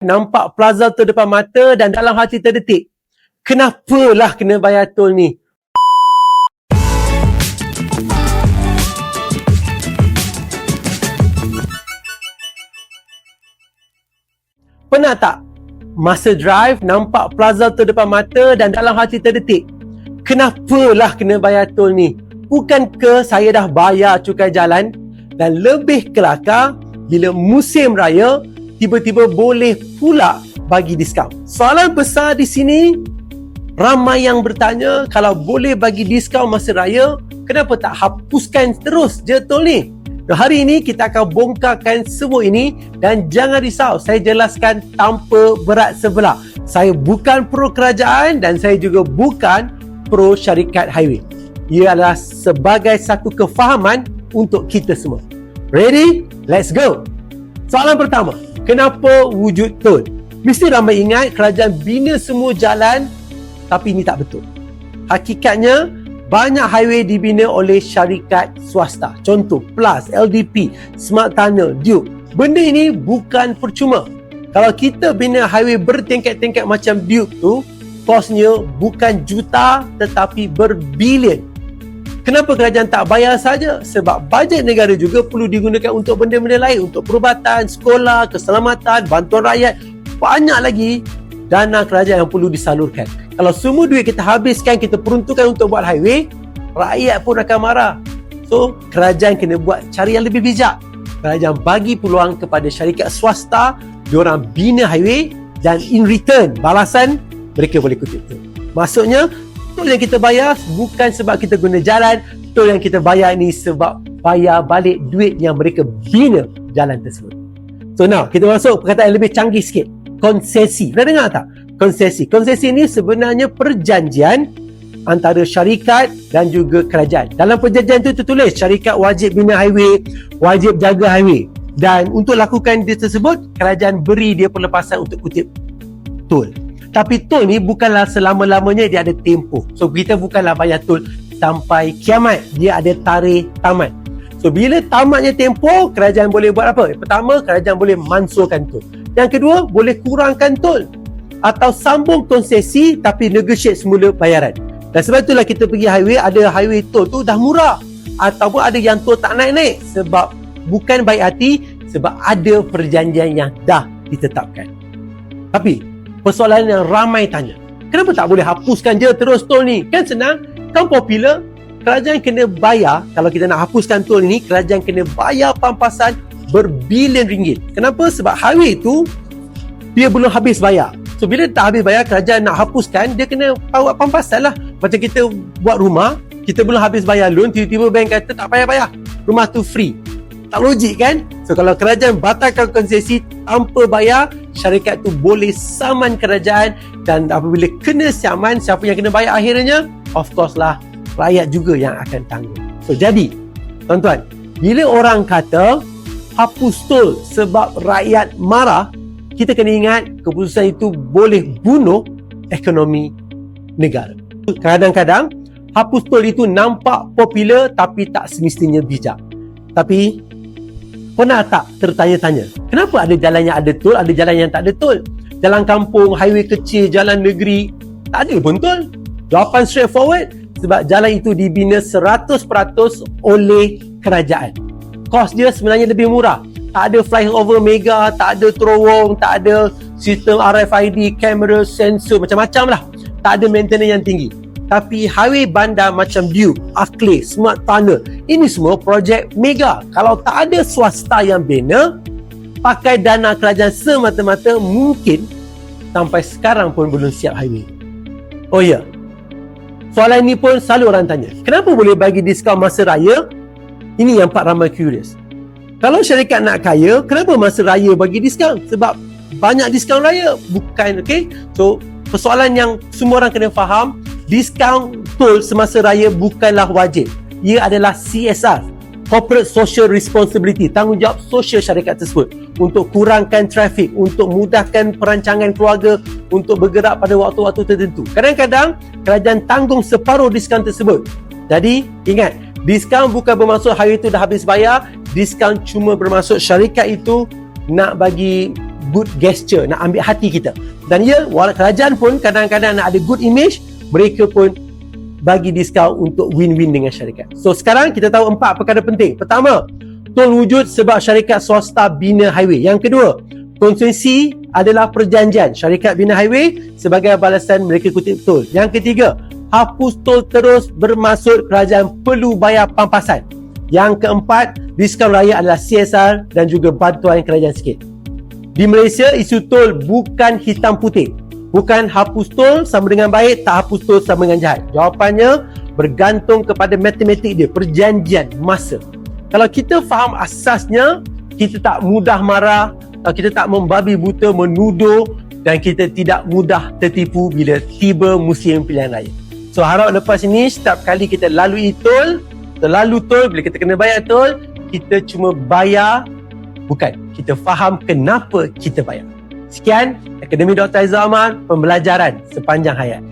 nampak plaza tu depan mata dan dalam hati terdetik. Kenapalah kena bayar tol ni? Pernah tak masa drive nampak plaza tu depan mata dan dalam hati terdetik? Kenapalah kena bayar tol ni? Bukankah saya dah bayar cukai jalan dan lebih kelakar bila musim raya tiba-tiba boleh pula bagi diskaun. Soalan besar di sini ramai yang bertanya kalau boleh bagi diskaun masa raya kenapa tak hapuskan terus je tol ni? Dan hari ini kita akan bongkarkan semua ini dan jangan risau saya jelaskan tanpa berat sebelah. Saya bukan pro kerajaan dan saya juga bukan pro syarikat highway. Ia adalah sebagai satu kefahaman untuk kita semua. Ready? Let's go! Soalan pertama, kenapa wujud tol? Mesti ramai ingat kerajaan bina semua jalan tapi ini tak betul. Hakikatnya, banyak highway dibina oleh syarikat swasta. Contoh, PLUS, LDP, Smart Tunnel, Duke. Benda ini bukan percuma. Kalau kita bina highway bertingkat-tingkat macam Duke tu, kosnya bukan juta tetapi berbilion. Kenapa kerajaan tak bayar saja? Sebab bajet negara juga perlu digunakan untuk benda-benda lain. Untuk perubatan, sekolah, keselamatan, bantuan rakyat. Banyak lagi dana kerajaan yang perlu disalurkan. Kalau semua duit kita habiskan, kita peruntukkan untuk buat highway, rakyat pun akan marah. So, kerajaan kena buat cari yang lebih bijak. Kerajaan bagi peluang kepada syarikat swasta, diorang bina highway dan in return, balasan, mereka boleh kutip. Maksudnya, tol yang kita bayar bukan sebab kita guna jalan, tol yang kita bayar ni sebab bayar balik duit yang mereka bina jalan tersebut. So now, kita masuk perkataan yang lebih canggih sikit. Konsesi. Pernah dengar tak? konsesi. Konsesi ini sebenarnya perjanjian antara syarikat dan juga kerajaan. Dalam perjanjian itu tertulis syarikat wajib bina highway, wajib jaga highway. Dan untuk lakukan dia tersebut, kerajaan beri dia pelepasan untuk kutip tol. Tapi tol ni bukanlah selama-lamanya dia ada tempoh. So kita bukanlah bayar tol sampai kiamat. Dia ada tarikh tamat. So bila tamatnya tempoh, kerajaan boleh buat apa? Pertama, kerajaan boleh mansurkan tol. Yang kedua, boleh kurangkan tol atau sambung konsesi tapi negotiate semula bayaran. Dan sebab itulah kita pergi highway, ada highway tol tu dah murah. Ataupun ada yang tol tak naik-naik sebab bukan baik hati, sebab ada perjanjian yang dah ditetapkan. Tapi, persoalan yang ramai tanya, kenapa tak boleh hapuskan je terus tol ni? Kan senang, kan popular, kerajaan kena bayar, kalau kita nak hapuskan tol ni, kerajaan kena bayar pampasan berbilion ringgit. Kenapa? Sebab highway tu, dia belum habis bayar. So bila tak habis bayar kerajaan nak hapuskan dia kena bawa pampasan lah macam kita buat rumah kita belum habis bayar loan tiba-tiba bank kata tak payah bayar rumah tu free tak logik kan so kalau kerajaan batalkan konsesi tanpa bayar syarikat tu boleh saman kerajaan dan apabila kena saman siapa yang kena bayar akhirnya of course lah rakyat juga yang akan tanggung so jadi tuan-tuan bila orang kata hapus tol sebab rakyat marah kita kena ingat keputusan itu boleh bunuh ekonomi negara. Kadang-kadang hapus tol itu nampak popular tapi tak semestinya bijak. Tapi pernah tak tertanya-tanya, kenapa ada jalan yang ada tol, ada jalan yang tak ada tol? Jalan kampung, highway kecil, jalan negeri, tak ada pun tol. Jawapan straightforward, sebab jalan itu dibina 100% oleh kerajaan. Kos dia sebenarnya lebih murah tak ada flyover mega, tak ada terowong, tak ada sistem RFID, kamera, sensor, macam-macam lah. Tak ada maintenance yang tinggi. Tapi highway bandar macam Duke, Ackley, Smart Tunnel, ini semua projek mega. Kalau tak ada swasta yang bina, pakai dana kerajaan semata-mata mungkin sampai sekarang pun belum siap highway. Oh ya, soalan ini pun selalu orang tanya. Kenapa boleh bagi diskaun masa raya? Ini yang Pak Ramai curious. Kalau syarikat nak kaya, kenapa masa raya bagi diskaun? Sebab banyak diskaun raya. Bukan, okay? So, persoalan yang semua orang kena faham, diskaun tol semasa raya bukanlah wajib. Ia adalah CSR. Corporate Social Responsibility. Tanggungjawab sosial syarikat tersebut. Untuk kurangkan trafik, untuk mudahkan perancangan keluarga, untuk bergerak pada waktu-waktu tertentu. Kadang-kadang, kerajaan tanggung separuh diskaun tersebut. Jadi, ingat, diskaun bukan bermaksud hari itu dah habis bayar, diskaun cuma bermaksud syarikat itu nak bagi good gesture nak ambil hati kita dan ya kerajaan pun kadang-kadang nak ada good image mereka pun bagi diskaun untuk win-win dengan syarikat. So sekarang kita tahu empat perkara penting. Pertama tol wujud sebab syarikat swasta bina highway. Yang kedua konsesi adalah perjanjian syarikat bina highway sebagai balasan mereka kutip tol yang ketiga hapus tol terus bermaksud kerajaan perlu bayar pampasan. Yang keempat, diskaun raya adalah CSR dan juga bantuan kerajaan sikit. Di Malaysia, isu tol bukan hitam putih. Bukan hapus tol sama dengan baik, tak hapus tol sama dengan jahat. Jawapannya bergantung kepada matematik dia, perjanjian masa. Kalau kita faham asasnya, kita tak mudah marah, kita tak membabi buta menuduh dan kita tidak mudah tertipu bila tiba musim pilihan raya. So harap lepas ini setiap kali kita lalui tol, terlalu tol bila kita kena bayar tol kita cuma bayar bukan kita faham kenapa kita bayar sekian Akademi Dr. Aizah Ahmad pembelajaran sepanjang hayat